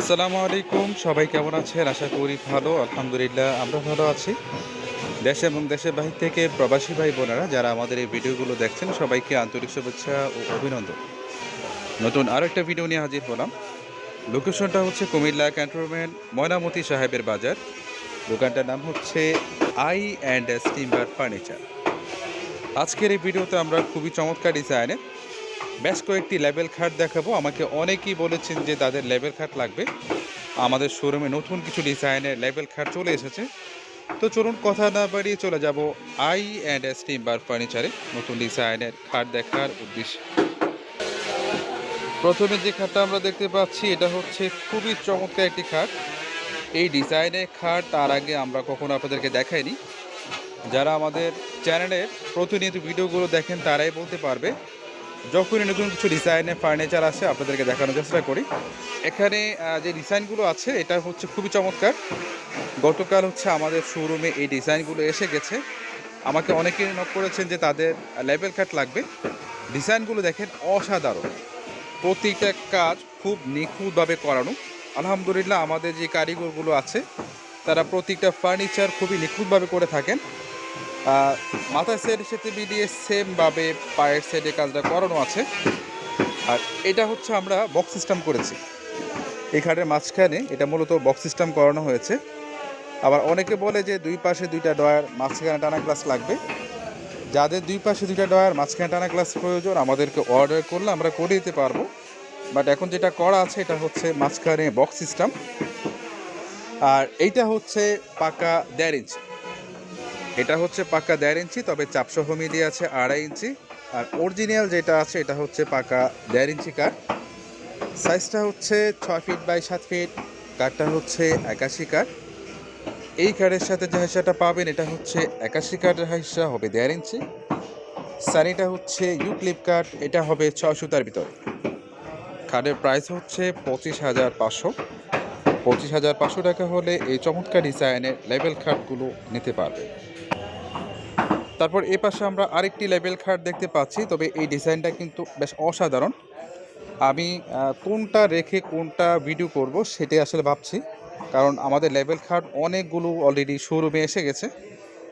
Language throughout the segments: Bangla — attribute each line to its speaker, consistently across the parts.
Speaker 1: আসসালামু আলাইকুম, সবাই কেমন আছেন? আশা করি ভালো, আলহামদুলিল্লাহ আমরা ভালো আছি। দেশে এবং দেশের বাহির থেকে প্রবাসী ভাই বোনেরা যারা আমাদের এই ভিডিওগুলো দেখছেন, সবাইকে আন্তরিক শুভেচ্ছা ও অভিনন্দন। নতুন আরও একটা ভিডিও নিয়ে হাজির হলাম। লোকেশনটা হচ্ছে কুমিল্লা ক্যান্টনমেন্ট, ময়নামতি সাহেবের বাজার। দোকানটার নাম হচ্ছে আই অ্যান্ড স্টিম্বার ফার্নিচার। আজকের এই ভিডিওতে আমরা খুবই চমৎকার ডিজাইনের বেশ কয়েকটি লেভেল খাট দেখাবো। আমাকে অনেকেই বলেছেন যে তাদের লেভেল খাট লাগবে। আমাদের শোরুমে নতুন কিছু ডিজাইনের লেভেল খাট চলে এসেছে। তো চলুন কথা না বাড়িয়ে চলে যাব আই অ্যান্ড এস টিম্বার ফার্নিচারে নতুন ডিজাইনের খাট দেখার উদ্দেশ্যে। প্রথমে যে খাটটা আমরা দেখতে পাচ্ছি, এটা হচ্ছে খুবই চমৎকার একটি খাট। এই ডিজাইনের খাট তার আগে আমরা কখনো আপনাদেরকে দেখাইনি। যারা আমাদের চ্যানেলের প্রতিনিয়ত ভিডিওগুলো দেখেন, তারাই বলতে পারবে যখনই নতুন কিছু ডিজাইনের ফার্নিচার আসে, আপনাদেরকে দেখানোর চেষ্টা করি। এখানে যে ডিজাইনগুলো আছে, এটা হচ্ছে খুবই চমৎকার। গতকাল হচ্ছে আমাদের শোরুমে এই ডিজাইনগুলো এসে গেছে। আমাকে অনেকে নক করেছেন যে তাদের লেভেল কাট লাগবে। ডিজাইনগুলো দেখেন অসাধারণ। প্রতিটা কাজ খুব নিখুঁতভাবে করানো। আলহামদুলিল্লাহ, আমাদের যে কারিগরগুলো আছে, তারা প্রতিটা ফার্নিচার খুবই নিখুঁতভাবে করে থাকেন। মাথার সেটের সাথে মিলিয়ে সেমভাবে পায়ের সেটে কাজটা করানো আছে। আর এটা হচ্ছে আমরা বক্স সিস্টেম করেছি। খাটের মাঝখানে এটা মূলত বক্স সিস্টেম করানো হয়েছে। আবার অনেকে বলে যে দুই পাশে দুইটা ডয়ার মাঝখানে টানা গ্লাস লাগবে। যাদের দুই পাশে দুইটা ডয়ার মাঝখানে টানা গ্লাস প্রয়োজন, আমাদেরকে অর্ডার করলে আমরা করে দিতে পারব। বাট এখন যেটা করা আছে, এটা হচ্ছে মাঝখানে বক্স সিস্টেম আর এইটা হচ্ছে পাকা দেড় ইঞ্চি এটা হচ্ছে পাকা দেড় ইঞ্চি, তবে চাপসহ মিলিয়ে আছে আড়াই ইঞ্চি। আর অরিজিনাল যেটা আছে, এটা হচ্ছে পাকা দেড় ইঞ্চি কাঠ সাইজটা হচ্ছে ছয় ফিট বাই সাত ফিট কাঠটা হচ্ছে একাশি কাঠ এই কাঠের সাথে যে হাইসাটা পাবেন, এটা হচ্ছে একাশি কাঠের হাইসা হবে দেড় ইঞ্চি। সানিটা হচ্ছে ইউক্লিপ কাঠ এটা হবে ছয় সুতার ভিতরে। কাঠের প্রাইস হচ্ছে পঁচিশ হাজার পাঁচশো। পঁচিশ হাজার পাঁচশো টাকা হলে এই চমৎকার ডিজাইনের লেভেল খাটগুলো নিতে পারবে তারপর এ পাশে আমরা আরেকটি লেভেল খাট দেখতে পাচ্ছি, তবে এই ডিজাইনটা কিন্তু বেশ অসাধারণ। আমি কোনটা রেখে কোনটা ভিডিও করব সেটাই আসলে ভাবছি, কারণ আমাদের লেভেল খাট অনেকগুলো অলরেডি শোরুমে এসে গেছে।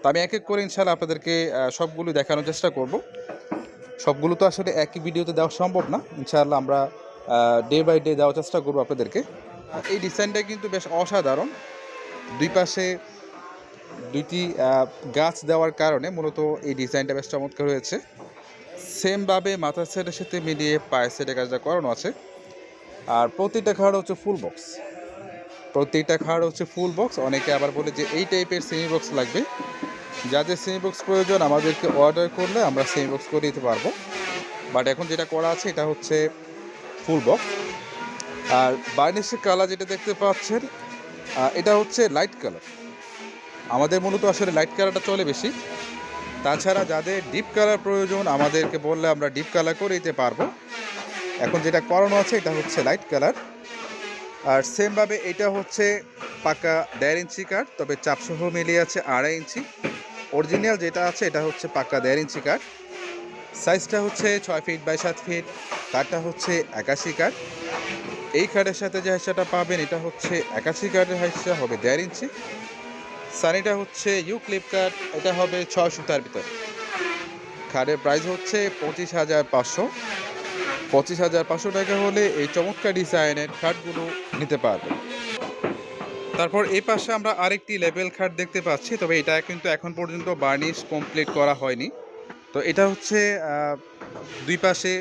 Speaker 1: তো আমি এক এক করে ইনশাল্লাহ আপনাদেরকে সবগুলো দেখানোর চেষ্টা করব। সবগুলো তো আসলে একই ভিডিওতে দেওয়া সম্ভব না। ইনশাআল্লাহ আমরা ডে বাই ডে দেওয়ার চেষ্টা করব আপনাদেরকে। এই ডিজাইনটা কিন্তু বেশ অসাধারণ। দুই পাশে দুইটি গাছ দেওয়ার কারণে মূলত এই ডিজাইনটা বেশ চমৎকার হয়েছে। সেমভাবে মাথার সেটের সাথে মিলিয়ে পায়ের সেটের কাজটা করানো আছে। আর প্রতিটা খাড় হচ্ছে ফুল বক্স প্রত্যেকটা খাড় হচ্ছে ফুল বক্স অনেকে আবার বলে যে এই টাইপের সেমি বক্স লাগবে। যাদের সেমি বক্স প্রয়োজন, আমাদেরকে অর্ডার করলে আমরা সেমি বক্স করে দিতে পারব। বাট এখন যেটা করা আছে, এটা হচ্ছে ফুল বক্স আর বার্নিশের কালার যেটা দেখতে পাচ্ছেন এটা হচ্ছে লাইট কালার আমাদের মূলত আসলে লাইট কালারটা চলে বেশি। তাছাড়া যাদের ডিপ কালার প্রয়োজন, আমাদেরকে বললে আমরা ডিপ কালার করে দিতে পারব। এখন যেটা করানো আছে, এটা হচ্ছে লাইট কালার আর সেমভাবে এটা হচ্ছে পাকা দেড় ইঞ্চি কাঠ তবে চাপসহ মিলিয়ে আছে আড়াই ইঞ্চি। অরিজিনাল যেটা আছে, এটা হচ্ছে পাকা দেড় ইঞ্চি কাঠ সাইজটা হচ্ছে ছয় ফিট বাই সাত ফিট কাঠটা হচ্ছে একাশি কাঠ এই কাঠের সাথে যে হাইসাটা পাবেন, এটা হচ্ছে একাশি কাঠের হাইসা হবে দেড় ইঞ্চি। সানিটা হচ্ছে ইউ ক্লিপ কাট এটা হবে ছয় সুতার ভিতরে। খাটের প্রাইস হচ্ছে পঁচিশ হাজার পাঁচশো। পঁচিশ হাজার পাঁচশো টাকা হলে এই চমৎকার ডিজাইনের খাটগুলো নিতে পারবেন। তারপর এই পাশে আমরা আরেকটি লেভেল খাট দেখতে পাচ্ছি, তবে এটা কিন্তু এখন পর্যন্ত বার্নিশ কমপ্লিট করা হয়নি। তো এটা হচ্ছে দুই পাশে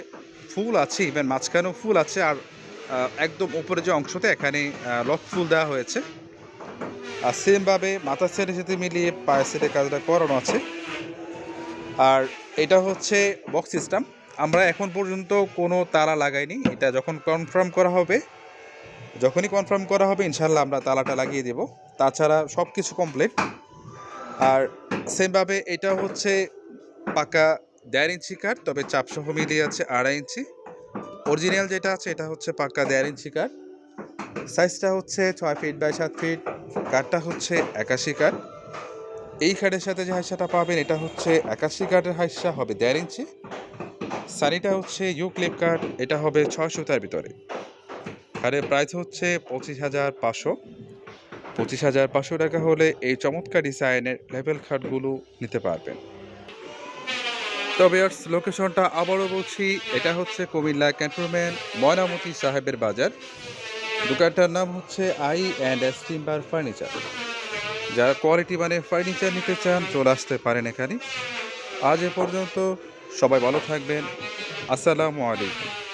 Speaker 1: ফুল আছে ইভেন মাঝখানেও ফুল আছে, আর একদম উপরে যে অংশতে এখানে লক ফুল দেওয়া হয়েছে। আর সেমভাবে মাথার সেটের সাথে মিলিয়ে পায়ের সেটের কাজটা করানো আছে। আর এটা হচ্ছে বক্স সিস্টেম আমরা এখন পর্যন্ত কোনো তালা লাগাইনি। এটা যখন কনফার্ম করা হবে, যখনই কনফার্ম করা হবে ইনশাল্লাহ আমরা তালাটা লাগিয়ে দেব। তাছাড়া সব কিছু কমপ্লিট আর সেমভাবে এটা হচ্ছে পাকা দেড় ইঞ্চি কাঠ, তবে চাপসহ মিলিয়ে আছে আড়াই ইঞ্চি। অরিজিনাল যেটা আছে, এটা হচ্ছে পাকা দেড় ইঞ্চি কাঠ। সাইজটা হচ্ছে ছয় ফিট বাই সাত ফিট কাঠটা হচ্ছে একাশি কাঠ এই কাঠের সাথে যে হাইসাটা পাবেন, এটা হচ্ছে একাশি কাঠের হাইসা হবে দেড় ইঞ্চি। সানিটা হচ্ছে ইউ ক্লিপ কাঠ এটা হবে ছয় সুতার ভিতরে। খাটের প্রাইস হচ্ছে পঁচিশ হাজার পাঁচশো। পঁচিশ হাজার পাঁচশো টাকা হলে এই চমৎকার ডিজাইনের লেভেল খাটগুলো নিতে পারবেন। তবে লোকেশনটা আবারও বলছি, এটা হচ্ছে কুমিল্লা ক্যান্টনমেন্ট ময়নামতি সাহেবের বাজার। দোকানটার নাম হচ্ছে I and S timber furniture. যারা কোয়ালিটি মানে ফার্নিচার নিতে চান, চলে আসতে পারেন এখানে। আজ এ পর্যন্ত সবাই ভালো থাকবেন। আসসালামু আলাইকুম।